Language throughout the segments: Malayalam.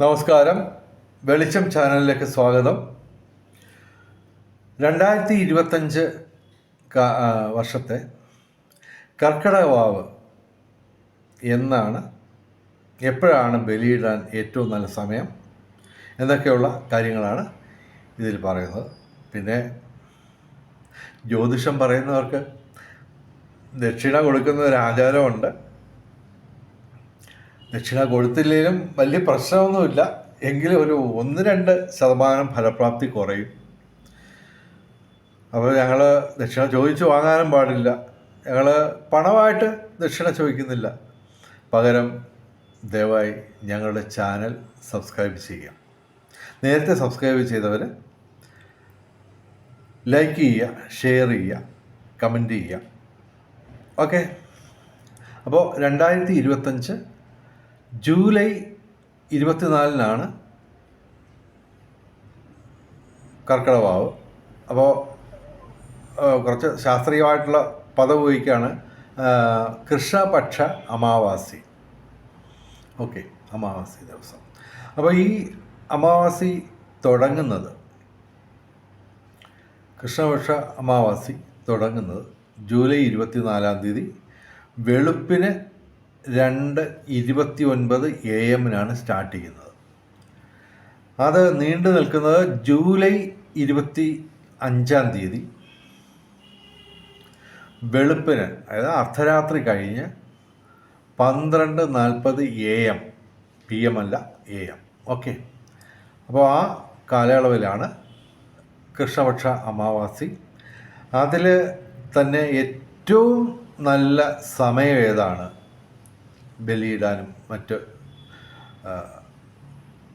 നമസ്കാരം. വെളിച്ചം ചാനലിലേക്ക് സ്വാഗതം. രണ്ടായിരത്തി ഇരുപത്തഞ്ച് വർഷത്തെ കർക്കിടക വാവ് എന്നാണ് എപ്പോഴാണ് ബലിയിടാൻ ഏറ്റവും നല്ല സമയം എന്നൊക്കെയുള്ള കാര്യങ്ങളാണ് ഇതിൽ പറയുന്നത്. പിന്നെ ജ്യോതിഷം പറയുന്നവർക്ക് ദക്ഷിണ കൊടുക്കുന്ന ഒരു ആചാരമുണ്ട്. ദക്ഷിണ കൊടുത്തില്ലെങ്കിലും വലിയ പ്രശ്നമൊന്നുമില്ല. എങ്കിലും ഒരു ഒന്ന് രണ്ട് ശതമാനം ഫലപ്രാപ്തി കുറയും. അപ്പോൾ ഞങ്ങൾ ദക്ഷിണ ചോദിച്ചു വാങ്ങാനും പാടില്ല. ഞങ്ങൾ പണമായിട്ട് ദക്ഷിണ ചോദിക്കുന്നില്ല. പകരം ദയവായി ഞങ്ങളുടെ ചാനൽ സബ്സ്ക്രൈബ് ചെയ്യാം. നേരത്തെ സബ്സ്ക്രൈബ് ചെയ്തവർ ലൈക്ക് ചെയ്യുക ഷെയർ ചെയ്യുക കമന്റ് ചെയ്യുക. ഓക്കെ? അപ്പോൾ രണ്ടായിരത്തി ഇരുപത്തഞ്ച് ജൂലൈ ഇരുപത്തിനാലിനാണ് കർക്കിടവാവ് അപ്പോൾ കുറച്ച് ശാസ്ത്രീയമായിട്ടുള്ള പദം ഉപയോഗിക്കുകയാണ് കൃഷ്ണപക്ഷ അമാവാസി. ഓക്കെ അമാവാസി ദിവസം. അപ്പോൾ ഈ അമാവാസി തുടങ്ങുന്നത് കൃഷ്ണപക്ഷ അമാവാസി തുടങ്ങുന്നത് ജൂലൈ ഇരുപത്തിനാലാം തീയതി വെളുപ്പിന് രണ്ട് ഇരുപത്തി ഒൻപത് എ എമ്മിനാണ് സ്റ്റാർട്ട് ചെയ്യുന്നത്. അത് നീണ്ടു നിൽക്കുന്നത് ജൂലൈ ഇരുപത്തി അഞ്ചാം തീയതി. വെളുപ്പിന് അതായത് അർദ്ധരാത്രി കഴിഞ്ഞ് പന്ത്രണ്ട് നാൽപ്പത് എ എം പി എം അല്ല എ എം. ഓക്കെ. അപ്പോൾ ആ കാലയളവിലാണ് കൃഷ്ണപക്ഷ അമാവാസി. അതിൽ തന്നെ ഏറ്റവും നല്ല സമയം ഏതാണ്? ബലിയിടാനും മറ്റ്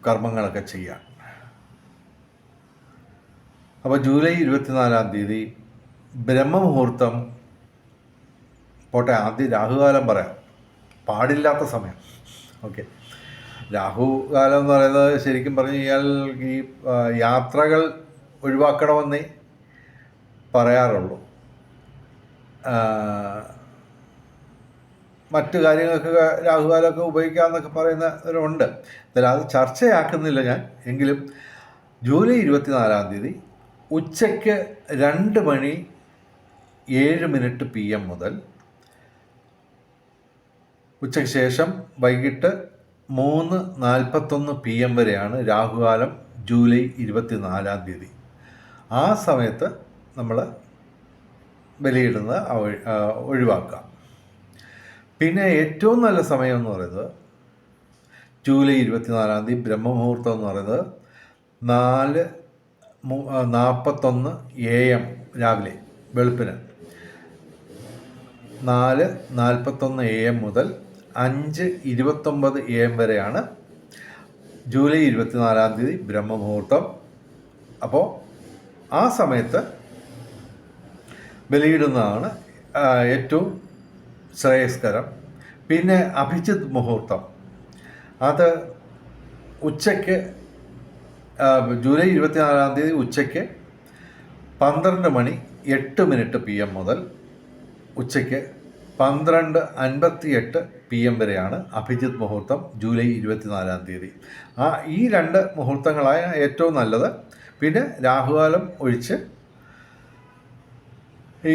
കർമ്മങ്ങളൊക്കെ ചെയ്യാൻ. അപ്പോൾ ജൂലൈ ഇരുപത്തിനാലാം തീയതി ബ്രഹ്മമുഹൂർത്തം പോട്ടെ ആദ്യം രാഹുകാലം പറയാം. പാടില്ലാത്ത സമയം. ഓക്കെ. രാഹുകാലം എന്ന് പറയുന്നത് ശരിക്കും പറഞ്ഞു കഴിഞ്ഞാൽ ഈ യാത്രകൾ ഒഴിവാക്കണമെന്നേ പറയാറുള്ളൂ. മറ്റു കാര്യങ്ങൾക്കൊക്കെ രാഹുകാലമൊക്കെ ഉപയോഗിക്കാമെന്നൊക്കെ പറയുന്നവരുണ്ട് എന്നാലും അത് ചർച്ചയാക്കുന്നില്ല ഞാൻ. എങ്കിലും ജൂലൈ ഇരുപത്തിനാലാം തീയതി ഉച്ചയ്ക്ക് രണ്ട് മണി ഏഴ് മിനിറ്റ് പി എം മുതൽ ഉച്ചയ്ക്ക് ശേഷം വൈകിട്ട് മൂന്ന് നാൽപ്പത്തൊന്ന് പി എം വരെയാണ് രാഹുകാലം ജൂലൈ ഇരുപത്തിനാലാം തീയതി. ആ സമയത്ത് നമ്മൾ ബലിയിടുന്നത് ഒഴിവാക്കാം പിന്നെ ഏറ്റവും നല്ല സമയം എന്ന് പറയുന്നത് ജൂലൈ ഇരുപത്തിനാലാം തീയതി ബ്രഹ്മമുഹൂർത്തം എന്ന് പറയുന്നത് നാല് നാൽപ്പത്തൊന്ന് എ എം രാവിലെ വെളുപ്പിന്. നാല് നാൽപ്പത്തൊന്ന് എ എം മുതൽ അഞ്ച് ഇരുപത്തൊമ്പത് എ എം വരെയാണ് ജൂലൈ ഇരുപത്തിനാലാം തീയതി ബ്രഹ്മമുഹൂർത്തം. അപ്പോൾ ആ സമയത്ത് ബലിയിടുന്നതാണ് ഏറ്റവും ശ്രേയസ്കരം. പിന്നെ അഭിജിത് മുഹൂർത്തം. അത് ഉച്ചയ്ക്ക് ജൂലൈ ഇരുപത്തിനാലാം തീയതി ഉച്ചയ്ക്ക് പന്ത്രണ്ട് മണി എട്ട് മിനിറ്റ് പി എം മുതൽ ഉച്ചയ്ക്ക് പന്ത്രണ്ട് അൻപത്തി എട്ട് പി എം വരെയാണ് അഭിജിത് മുഹൂർത്തം ജൂലൈ ഇരുപത്തിനാലാം തീയതി. ആ ഈ രണ്ട് മുഹൂർത്തങ്ങളായ ഏറ്റവും നല്ലത്. പിന്നെ രാഹുകാലം ഒഴിച്ച്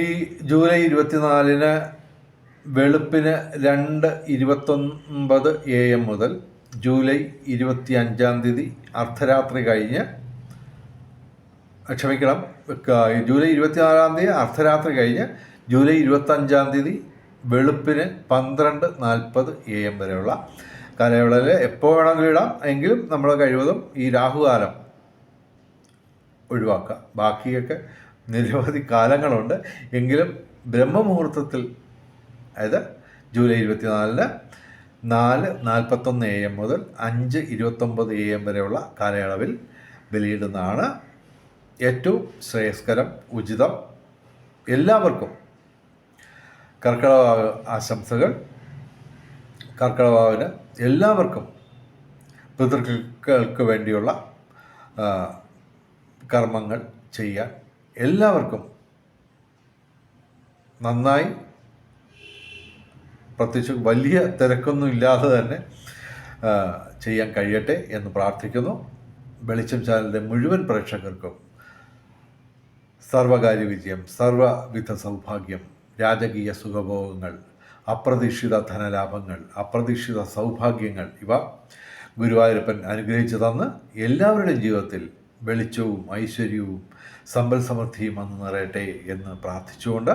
ഈ ജൂലൈ ഇരുപത്തിനാലിന് വെളുപ്പിന് രണ്ട് ഇരുപത്തൊൻപത് എ എം മുതൽ ജൂലൈ ഇരുപത്തി അഞ്ചാം തീയതി അർദ്ധരാത്രി കഴിഞ്ഞ് ക്ഷമിക്കണം ജൂലൈ ഇരുപത്തിനാലാം തീയതി അർദ്ധരാത്രി കഴിഞ്ഞ് ജൂലൈ ഇരുപത്തഞ്ചാം തീയതി വെളുപ്പിന് പന്ത്രണ്ട് നാൽപ്പത് എ എം വരെയുള്ള കാലയളവിൽ എപ്പോൾ വേണമെങ്കിലും ഇടാം. എങ്കിലും നമ്മൾ കഴിവതും ഈ രാഹുകാലം ഒഴിവാക്കുക. ബാക്കിയൊക്കെ നിരവധി കാലങ്ങളുണ്ട്. എങ്കിലും ബ്രഹ്മമുഹൂർത്തത്തിൽ അതായത് ജൂലൈ ഇരുപത്തിനാലിന് നാല് നാൽപ്പത്തൊന്ന് എ എം മുതൽ അഞ്ച് ഇരുപത്തൊമ്പത് എ എം വരെയുള്ള കാലയളവിൽ ബലിയിടുന്നതാണ് ഏറ്റവും ശ്രേയസ്കരം ഉചിതം എല്ലാവർക്കും. കർക്കിടക ആശംസകൾ. കർക്കിടവാവിന് എല്ലാവർക്കും പിതൃക്കൾക്ക് വേണ്ടിയുള്ള കർമ്മങ്ങൾ ചെയ്യാൻ എല്ലാവർക്കും നന്നായി പ്രത്യേകിച്ച് വലിയ തിരക്കൊന്നും ഇല്ലാതെ തന്നെ ചെയ്യാൻ കഴിയട്ടെ എന്ന് പ്രാർത്ഥിക്കുന്നു. വെളിച്ചം ചാനലിന്റെ മുഴുവൻ പ്രേക്ഷകർക്കും സർവകാര്യ വിജയം സർവവിധ സൗഭാഗ്യം രാജകീയ സുഖഭോഗങ്ങൾ അപ്രതീക്ഷിത ധനലാഭങ്ങൾ അപ്രതീക്ഷിത സൗഭാഗ്യങ്ങൾ ഇവ ഗുരുവായൂരപ്പൻ അനുഗ്രഹിച്ചു തന്ന് എല്ലാവരുടെയും ജീവിതത്തിൽ വെളിച്ചവും ഐശ്വര്യവും സമ്പൽ സമൃദ്ധിയും അന്ന് നിറയട്ടെ എന്ന് പ്രാർത്ഥിച്ചുകൊണ്ട്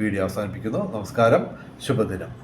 വീഡിയോ അവസാനിപ്പിക്കുന്നു. നമസ്കാരം. ശുഭദിനം.